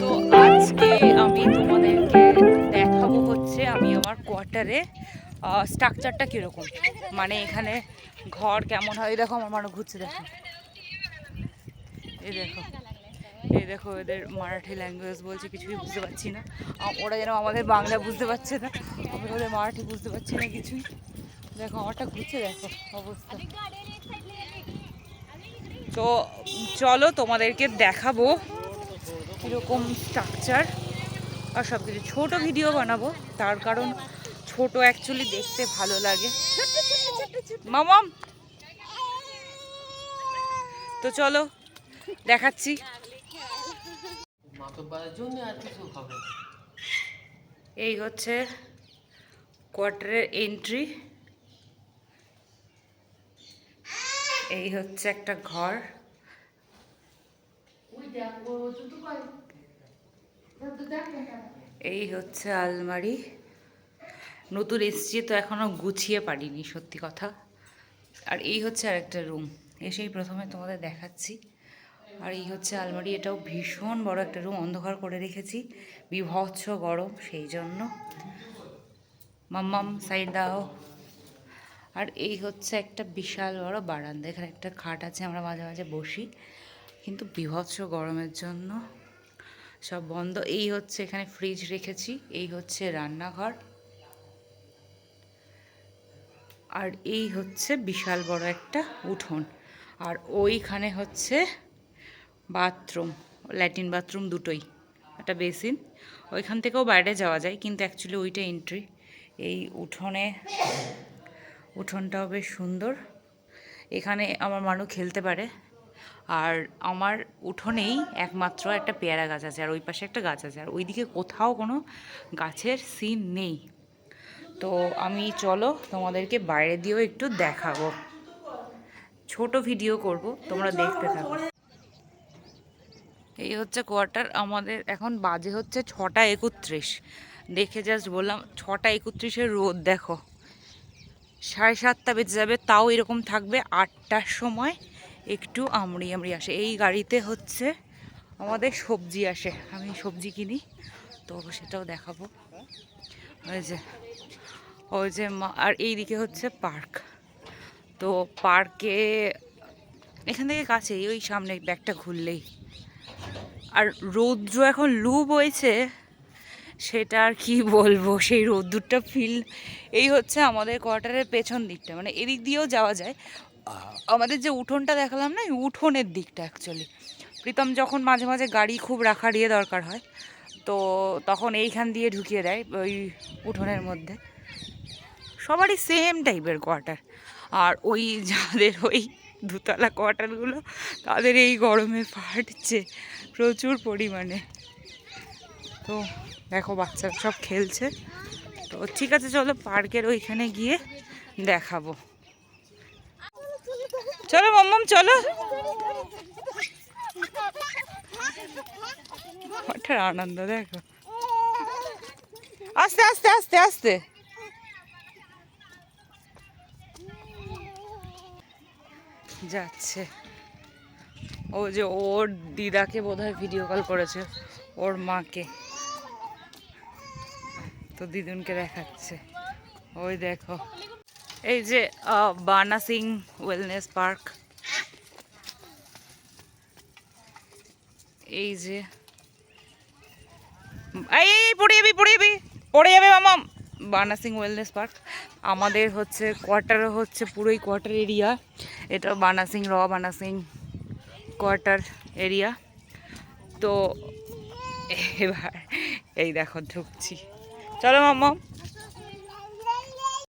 তো আজকে আমি তোমাদেরকে দেখাবো হচ্ছে আমি আমার কোয়ার্টারে স্ট্রাকচারটা কীরকম। মানে এখানে ঘর কেমন হয় দেখো আমার মানুষ ঘুরছে, দেখো। এই দেখো এই দেখো এদের মারাঠি ল্যাঙ্গুয়েজ বলছে, কিছুই বুঝতে পারছি না। ওরা যেন আমাদের বাংলা বুঝতে পারছে না। আমি ওদের মারাঠি বুঝতে পারছি না কিছুই। দেখো, আমারটা ঘুরছে, দেখো অবস্থা। তো চলো তোমাদেরকে দেখাবো কীরকম স্ট্রাকচার আর সব কিছু ছোটো ভিডিও বানাবো, তার কারণ ছোট অ্যাকচুয়ালি দেখতে ভালো লাগে। মামাম তো চলো, দেখাচ্ছি। এই হচ্ছে কোয়ার্টারের এন্ট্রি এই হচ্ছে একটা ঘর। এই হচ্ছে আলমারি। নতুন এসছি তো এখনও গুছিয়ে পারিনি, সত্যি কথা। আর এই হচ্ছে আরেকটা রুম এসেই প্রথমে তোমাদের দেখাচ্ছি। আর এই হচ্ছে আলমারি, এটাও ভীষণ বড় একটা রুম অন্ধকার করে রেখেছি, বিভৎস গরম, সেই জন্য। মাম্মাম সাইড দাও। আর এই হচ্ছে একটা বিশাল বড় বারান্দা, এখানে একটা খাট আছে, আমরা মাঝে মাঝে বসি। কিন্তু বিভৎস গরমের জন্য সব বন্ধ। এই হচ্ছে এখানে ফ্রিজ রেখেছি, এই হচ্ছে রান্নাঘর। আর এই হচ্ছে বিশাল বড় একটা উঠোন। আর ওইখানে হচ্ছে বাথরুম ল্যাট্রিন বাথরুম দুটোই, একটা বেসিন ওইখান থেকেও বাইরে যাওয়া যায়, কিন্তু অ্যাকচুয়ালি ওইটা এন্ট্রি এই উঠোনে, উঠোনটাও বেশ সুন্দর। এখানে আমার মানুষ খেলতে পারে। আর আমার উঠোনেই একমাত্র একটা পেয়ারা গাছ আছে আর ওই পাশে একটা গাছ আছে আর ওইদিকে কোথাও কোনো গাছের সিন নেই। তো আমি চলো তোমাদেরকে বাইরে দিয়েও একটু দেখাবো। ছোট ভিডিও করব তোমরা দেখতে থাকো। এই হচ্ছে কোয়ার্টার আমাদের এখন বাজে হচ্ছে ছটা একত্রিশ। দেখে জাস্ট বললাম ছটা একত্রিশের রোদ দেখো। সাড়ে সাতটা বেজে যাবে তাও এরকম থাকবে আটটার সময়। একটু আমড়ি আমড়ি আসে। এই গাড়িতে হচ্ছে আমাদের সবজি আসে। আমি সবজি কিনি, তো সেটাও দেখাবো। ওই যে ওই যে আর এইদিকে হচ্ছে পার্ক। তো পার্কে, এখান থেকে কাছেই, ওই সামনে ব্যাগটা ঘুরলেই। আর রৌদ্র এখন লু বইছে। সেটা আর কি বলব? সেই রোদ্দুরটা ফিল এই হচ্ছে আমাদের কোয়ার্টারের পেছন দিকটা। মানে এদিক দিয়েও যাওয়া যায়। আমাদের যে উঠোনটা দেখালাম না উঠোনের দিকটা অ্যাকচুয়ালি প্রীতম যখন মাঝে মাঝে গাড়ি খুব রাখার ইয়ে দরকার হয়, তো তখন এইখান দিয়ে ঢুকিয়ে দেয় ওই উঠোনের মধ্যে। সবারই সেম টাইপের কোয়ার্টার আর ওই যাদের ওই দুতলা কোয়ার্টারগুলো তাদের এই গরমে ফাটছে প্রচুর পরিমাণে। তো দেখো বাচ্চারা সব খেলছে। তো ঠিক আছে, চলো পার্কের ওইখানে গিয়ে দেখাবো। চলো মাম্মাম, চলো। আনন্দ, দেখো। আস্তে আস্তে আস্তে আস্তে। যাচ্ছে। ও যে ওর দিদাকে বোধহয় ভিডিও কল করেছে, ওর মাকে। তো দিদুনকে দেখাচ্ছে। ওই দেখো। এই যে বানা সিং ওয়েলনেস পার্ক। এই যে। এই পড়ে যাবি পড়ে যাবি ওয়েলনেস পার্ক। আমাদের হচ্ছে কোয়ার্টার, হচ্ছে পুরোই কোয়ার্টার এরিয়া। এটা বানা সিং, র বানা সিং কোয়ার্টার এরিয়া। তো, এবার, এই দেখো, ঢুকছি। চলো মাম্মা